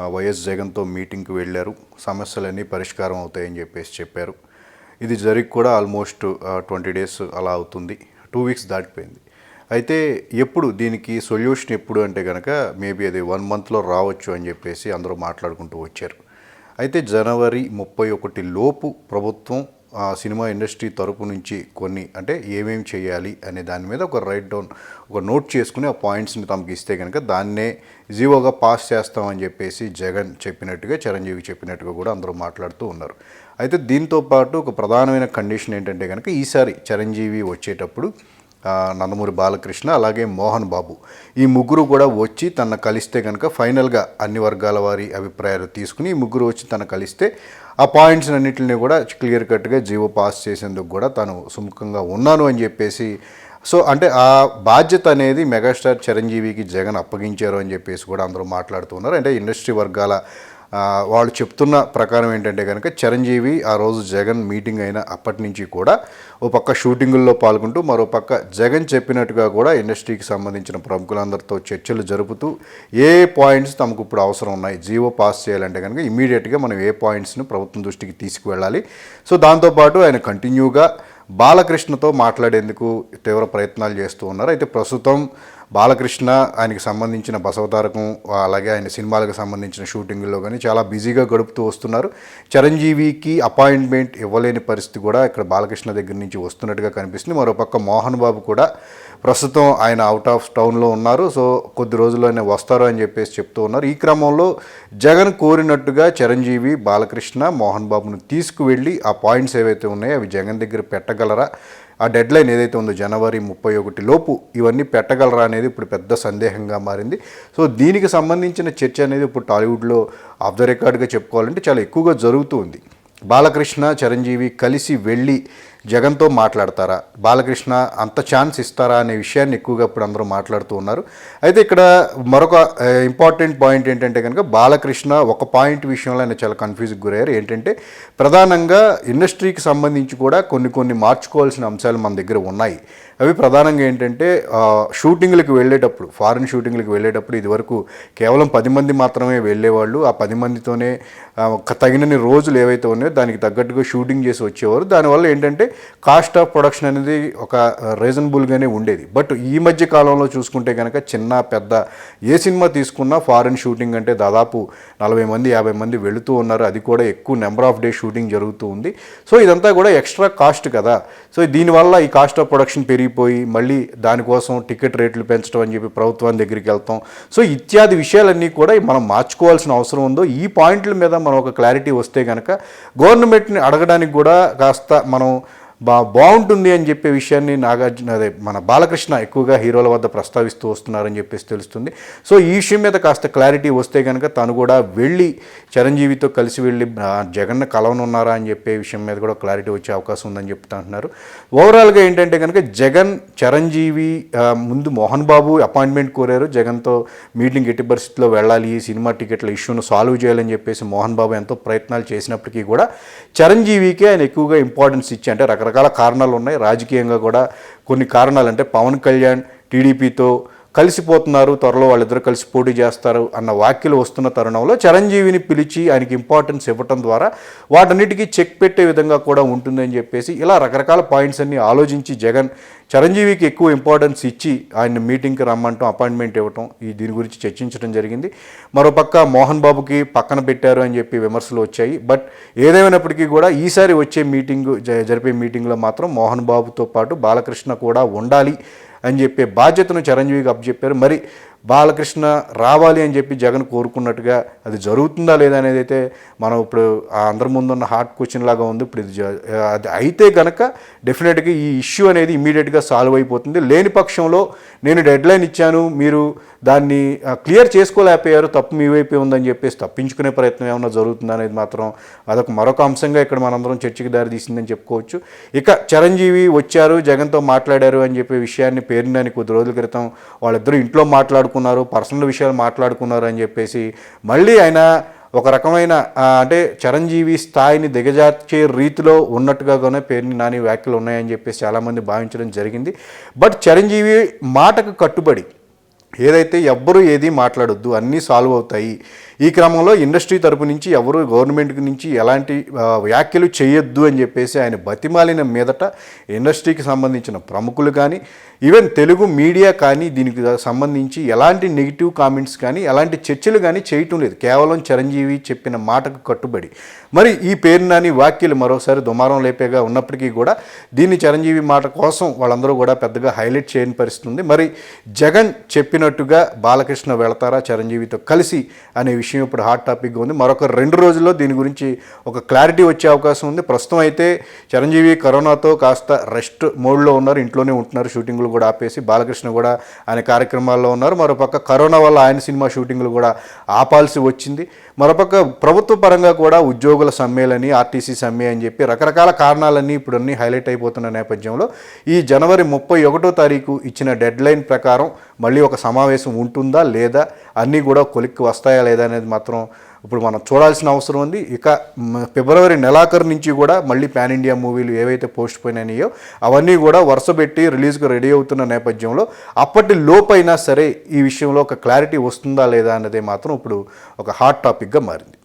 ఆ, వైఎస్ జగన్తో మీటింగ్కి వెళ్ళారు. సమస్యలన్నీ పరిష్కారం అవుతాయని చెప్పేసి చెప్పారు. ఇది జరిగి కూడా ఆల్మోస్ట్ ట్వంటీ డేస్ అలా అవుతుంది. టూ వీక్స్ దాటిపోయింది. అయితే ఎప్పుడు దీనికి సొల్యూషన్ ఎప్పుడు అంటే కనుక మేబీ అది వన్ మంత్లో రావచ్చు అని చెప్పేసి అందరూ మాట్లాడుకుంటూ వచ్చారు. అయితే జనవరి ముప్పై ఒకటి లోపు ప్రభుత్వం సినిమా ఇండస్ట్రీ తరపు నుంచి కొన్ని అంటే ఏమేమి చేయాలి అనే దాని మీద ఒక రైట్ డౌన్ ఒక నోట్ చేసుకుని ఆ పాయింట్స్ని తమకు ఇస్తే కనుక దాన్నే జీవోగా పాస్ చేస్తామని చెప్పేసి జగన్ చెప్పినట్టుగా చిరంజీవి చెప్పినట్టుగా కూడా అందరూ మాట్లాడుతూ ఉన్నారు. అయితే దీంతో పాటు ఒక ప్రధానమైన కండిషన్ ఏంటంటే కనుక ఈసారి చిరంజీవి వచ్చేటప్పుడు నందమూరి బాలకృష్ణ అలాగే మోహన్ బాబు. ఈ ముగ్గురు కూడా వచ్చి తన కలిస్తే కనుక ఫైనల్గా అన్ని వర్గాల వారి అభిప్రాయాలు తీసుకుని ఈ ముగ్గురు వచ్చి తన కలిస్తే ఆ పాయింట్స్ అన్నింటిని కూడా క్లియర్ కట్గా జీవో పాస్ చేసేందుకు కూడా తను సుముఖంగా ఉన్నాను అని చెప్పేసి సో అంటే ఆ బాధ్యత అనేది మెగాస్టార్ చిరంజీవికి జగన్ అప్పగించారు అని చెప్పేసి కూడా అందరూ మాట్లాడుతున్నారు అంటే ఇండస్ట్రీ వర్గాల వాళ్ళు చెప్తున్న ప్రకారం ఏంటంటే కనుక చిరంజీవి ఆ రోజు జగన్ మీటింగ్ అయిన అప్పటి నుంచి కూడా ఓ పక్క షూటింగుల్లో పాల్గొంటూ మరో పక్క జగన్ చెప్పినట్టుగా కూడా ఇండస్ట్రీకి సంబంధించిన ప్రముఖులందరితో చర్చలు జరుపుతూ ఏ పాయింట్స్ తమకు ఇప్పుడు అవసరం ఉన్నాయి? జీవో పాస్ చేయాలంటే కనుక ఇమీడియట్గా మనం ఏ పాయింట్స్ను ప్రభుత్వం దృష్టికి తీసుకువెళ్ళాలి? సో దాంతోపాటు ఆయన కంటిన్యూగా బాలకృష్ణతో మాట్లాడేందుకు తీవ్ర ప్రయత్నాలు చేస్తూ ఉన్నారు. అయితే ప్రస్తుతం బాలకృష్ణ ఆయనకి సంబంధించిన బసవతారకం అలాగే ఆయన సినిమాలకు సంబంధించిన షూటింగ్లో కానీ చాలా బిజీగా గడుపుతూ వస్తున్నారు. చిరంజీవికి అపాయింట్మెంట్ ఇవ్వలేని పరిస్థితి కూడా ఇక్కడ బాలకృష్ణ దగ్గర నుంచి వస్తున్నట్టుగా కనిపిస్తుంది. మరోపక్క మోహన్ బాబు కూడా ప్రస్తుతం ఆయన అవుట్ ఆఫ్ టౌన్లో ఉన్నారు. సో కొద్ది రోజుల్లోనే వస్తారు అని చెప్పేసి చెప్తూ ఉన్నారు. ఈ క్రమంలో జగన్ కోరినట్టుగా చిరంజీవి బాలకృష్ణ మోహన్ బాబును తీసుకువెళ్ళి ఆ పాయింట్స్ ఏవైతే ఉన్నాయో అవి జగన్ దగ్గర పెట్టగలరా? ఆ డెడ్ లైన్ ఏదైతే ఉందో జనవరి ముప్పై ఒకటి లోపు ఇవన్నీ పెట్టగలరా అనేది ఇప్పుడు పెద్ద సందేహంగా మారింది. సో దీనికి సంబంధించిన చర్చ అనేది ఇప్పుడు టాలీవుడ్లో ఆఫ్ ద రికార్డ్గా చెప్పుకోవాలంటే చాలా ఎక్కువగా జరుగుతూ ఉంది. బాలకృష్ణ చిరంజీవి కలిసి వెళ్ళి జగన్తో మాట్లాడతారా? బాలకృష్ణ అంత ఛాన్స్ ఇస్తారా అనే విషయాన్ని ఎక్కువగా ఇప్పుడు అందరూ మాట్లాడుతూ ఉన్నారు. అయితే ఇక్కడ మరొక ఇంపార్టెంట్ పాయింట్ ఏంటంటే కనుక బాలకృష్ణ ఒక పాయింట్ విషయంలో ఆయన చాలా కన్ఫ్యూజ్కి గురయ్యారు. ఏంటంటే ప్రధానంగా ఇండస్ట్రీకి సంబంధించి కూడా కొన్ని కొన్ని మార్చుకోవాల్సిన అంశాలు మన దగ్గర ఉన్నాయి. అవి ప్రధానంగా ఏంటంటే షూటింగ్లకు వెళ్ళేటప్పుడు ఫారిన్ షూటింగ్లకు వెళ్ళేటప్పుడు ఇదివరకు కేవలం పది మంది మాత్రమే వెళ్ళేవాళ్ళు. ఆ పది మందితోనే ఒక తగినన్ని రోజులు ఏవైతే ఉన్నాయో దానికి తగ్గట్టుగా షూటింగ్ చేసి వచ్చేవారు. దానివల్ల ఏంటంటే కాస్ట్ ఆఫ్ ప్రొడక్షన్ అనేది ఒక రీజనబుల్గానే ఉండేది. బట్ ఈ మధ్య కాలంలో చూసుకుంటే కనుక చిన్న పెద్ద ఏ సినిమా తీసుకున్నా ఫారిన్ షూటింగ్ అంటే దాదాపు నలభై మంది యాభై మంది వెళుతూ ఉన్నారు. అది కూడా ఎక్కువ నెంబర్ ఆఫ్ డే షూటింగ్ జరుగుతూ ఉంది. సో ఇదంతా కూడా ఎక్స్ట్రా కాస్ట్ కదా. సో దీనివల్ల ఈ కాస్ట్ ఆఫ్ ప్రొడక్షన్ పెరిగిపోయి మళ్ళీ దానికోసం టికెట్ రేట్లు పెంచడం అని చెప్పి ప్రభుత్వం దగ్గరికి వెళ్తాం. సో ఇత్యాది విషయాలన్నీ కూడా మనం మార్చుకోవాల్సిన అవసరం ఉందో ఈ పాయింట్ల మీద మనం ఒక క్లారిటీ వస్తే కనుక గవర్నమెంట్ని అడగడానికి కూడా కాస్త మనం బా బాగుంటుంది అని చెప్పే విషయాన్ని నాగార్జున అదే మన బాలకృష్ణ ఎక్కువగా హీరోల వద్ద ప్రస్తావిస్తూ వస్తున్నారని చెప్పేసి తెలుస్తుంది. సో ఈ విషయం మీద కాస్త క్లారిటీ వస్తే కనుక తను కూడా వెళ్ళి చిరంజీవితో కలిసి వెళ్ళి జగన్న జగన్ కలవనున్నారా అని చెప్పే విషయం మీద కూడా క్లారిటీ వచ్చే అవకాశం ఉందని చెప్తా అంటున్నారు. ఓవరాల్గా ఏంటంటే కనుక జగన్ చిరంజీవి ముందు మోహన్ బాబు అపాయింట్మెంట్ కోరారు. జగన్తో మీటింగ్ ఎట్టి పరిస్థితిలో వెళ్ళాలి ఈ సినిమా టికెట్ల ఇష్యూను సాల్వ్ చేయాలని చెప్పేసి మోహన్ బాబు ఎంతో ప్రయత్నాలు చేసినప్పటికీ కూడా చిరంజీవికే ఆయన ఎక్కువగా ఇంపార్టెన్స్ ఇచ్చి అంటే రకరకాల కారణాలు ఉన్నాయి. రాజకీయంగా కూడా కొన్ని కారణాలు అంటే పవన్ కళ్యాణ్ టీడీపీతో కలిసిపోతున్నారు. త్వరలో వాళ్ళిద్దరూ కలిసి పోటీ చేస్తారు అన్న వ్యాఖ్యలు వస్తున్న తరుణంలో చిరంజీవిని పిలిచి ఆయనకి ఇంపార్టెన్స్ ఇవ్వటం ద్వారా వాటన్నిటికీ చెక్ పెట్టే విధంగా కూడా ఉంటుందని చెప్పేసి ఇలా రకరకాల పాయింట్స్ అన్ని ఆలోచించి జగన్ చిరంజీవికి ఎక్కువ ఇంపార్టెన్స్ ఇచ్చి ఆయన మీటింగ్కి రమ్మంటాం అపాయింట్మెంట్ ఇవ్వటం ఈ దీని గురించి చర్చించడం జరిగింది. మరోపక్క మోహన్ బాబుకి పక్కన పెట్టారు అని చెప్పి విమర్శలు వచ్చాయి. బట్ ఏదేమైనప్పటికీ కూడా ఈసారి వచ్చే మీటింగ్ జరిపే మీటింగ్లో మాత్రం మోహన్ బాబుతో పాటు బాలకృష్ణ కూడా ఉండాలి అని చెప్పే బాధ్యతను చిరంజీవికి అప్పచెప్పారు. మరి బాలకృష్ణ రావాలి అని చెప్పి జగన్ కోరుకున్నట్టుగా అది జరుగుతుందా లేదా అనేది అయితే మనం ఇప్పుడు ఆ అందరి ముందున్న హార్ట్ క్వశ్చన్ లాగా ఉంది. ఇప్పుడు ఇది అది అయితే కనుక డెఫినెట్గా ఈ ఇష్యూ అనేది ఇమీడియట్గా సాల్వ్ అయిపోతుంది. లేని పక్షంలో నేను డెడ్ లైన్ ఇచ్చాను మీరు దాన్ని క్లియర్ చేసుకోలేకపోయారు తప్పు మీ వైపే ఉందని చెప్పేసి తప్పించుకునే ప్రయత్నం ఏమైనా జరుగుతుందా అనేది మాత్రం అదొక మరొక అంశంగా ఇక్కడ మనందరం చర్చకి దారి తీసిందని చెప్పుకోవచ్చు. ఇక చిరంజీవి వచ్చారు జగన్తో మాట్లాడారు అని చెప్పే విషయాన్ని పేరునని కొద్ది రోజుల క్రితం వాళ్ళిద్దరూ ఇంట్లో మాట్లాడు మాట్లాడుకున్నారు పర్సనల్ విషయాలు మాట్లాడుకున్నారు అని చెప్పేసి మళ్ళీ ఆయన ఒక రకమైన అంటే చిరంజీవి స్థాయిని దిగజార్చే రీతిలో ఉన్నట్టుగానే పేరుని నాని వ్యాఖ్యలు ఉన్నాయని చెప్పేసి చాలామంది భావించడం జరిగింది. బట్ చిరంజీవి మాటకు కట్టుబడి ఏదైతే ఎవ్వరూ ఏది మాట్లాడొద్దు అన్నీ సాల్వ్ అవుతాయి. ఈ క్రమంలో ఇండస్ట్రీ తరపు నుంచి ఎవరు గవర్నమెంట్ నుంచి ఎలాంటి వ్యాఖ్యలు చేయొద్దు అని చెప్పేసి ఆయన బతిమాలిన మీదట ఇండస్ట్రీకి సంబంధించిన ప్రముఖులు కానీ ఈవెన్ తెలుగు మీడియా కానీ దీనికి సంబంధించి ఎలాంటి నెగిటివ్ కామెంట్స్ కానీ ఎలాంటి చర్చలు కానీ చేయటం లేదు. కేవలం చిరంజీవి చెప్పిన మాటకు కట్టుబడి. మరి ఈ పేరు నాని వ్యాఖ్యలు మరోసారి దుమారం లేపేగా ఉన్నప్పటికీ కూడా దీన్ని చిరంజీవి మాట కోసం వాళ్ళందరూ కూడా పెద్దగా హైలైట్ చేయని పరిస్థితి ఉంది. మరి జగన్ చెప్పిన చెప్పినట్టుగా బాలకృష్ణ వెళతారా చిరంజీవితో కలిసి అనే విషయం ఇప్పుడు హాట్ టాపిక్గా ఉంది. మరొక రెండు రోజుల్లో దీని గురించి ఒక క్లారిటీ వచ్చే అవకాశం ఉంది. ప్రస్తుతం అయితే చిరంజీవి కరోనాతో కాస్త రెస్ట్ మోడ్లో ఉన్నారు. ఇంట్లోనే ఉంటున్నారు. షూటింగ్లు కూడా ఆపేసి బాలకృష్ణ కూడా ఆయన కార్యక్రమాల్లో ఉన్నారు. మరోపక్క కరోనా వల్ల ఆయన సినిమా షూటింగ్లు కూడా ఆపాల్సి వచ్చింది. మరోపక్క ప్రభుత్వ పరంగా కూడా ఉద్యోగుల సమ్మెలని ఆర్టీసీ సమ్మె అని చెప్పి రకరకాల కారణాలన్నీ ఇప్పుడు అన్నీ హైలైట్ అయిపోతున్న నేపథ్యంలో ఈ జనవరి ముప్పై ఒకటో తారీఖు ఇచ్చిన డెడ్ లైన్ ప్రకారం మళ్ళీ ఒక సమావేశం ఉంటుందా లేదా? అన్నీ కూడా కొలిక్కి వస్తాయా లేదా అనేది మాత్రం ఇప్పుడు మనం చూడాల్సిన అవసరం ఉంది. ఇక ఫిబ్రవరి నెలాఖరు నుంచి కూడా మళ్ళీ పాన్ ఇండియా మూవీలు ఏవైతే పోస్ట్ పోయినాయో అవన్నీ కూడా వరుసపెట్టి రిలీజ్కి రెడీ అవుతున్న నేపథ్యంలో అప్పటి లోపైనా సరే ఈ విషయంలో ఒక క్లారిటీ వస్తుందా లేదా అన్నదే మాత్రం ఇప్పుడు ఒక హాట్ టాపిక్గా మారింది.